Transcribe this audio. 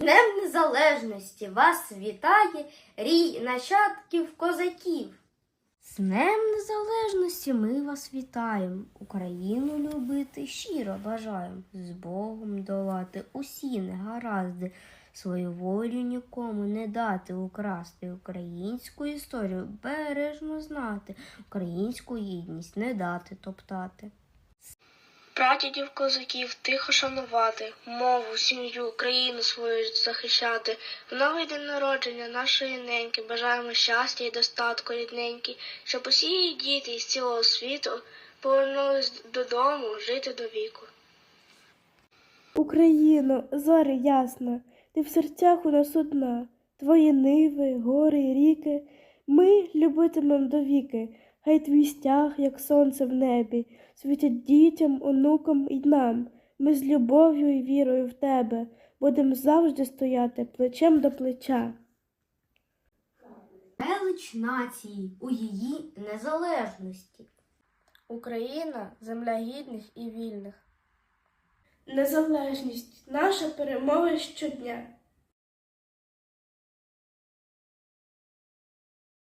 Днем Незалежності вас вітає рій нащадків козаків. З Днем Незалежності ми вас вітаємо. Україну любити щиро бажаємо. З Богом долати усі негаразди. Свою волю нікому не дати украсти. Українську історію бережно знати. Українську гідність не дати топтати. Прадідів козаків тихо шанувати, мову, сім'ю, країну свою захищати. В новий день народження нашої неньки бажаємо щастя і достатку рідненькі, щоб усі її діти із цілого світу повернулись додому жити до віку. Україно, зоре ясна, ти в серцях у нас одна, твої ниви, гори ріки, ми любитимем довіки, хай твій стяг, як сонце в небі, світять дітям, онукам і нам. Ми з любов'ю і вірою в тебе будем завжди стояти плечем до плеча. Велич нації у її незалежності. Україна земля гідних і вільних. Незалежність наша перемога щодня.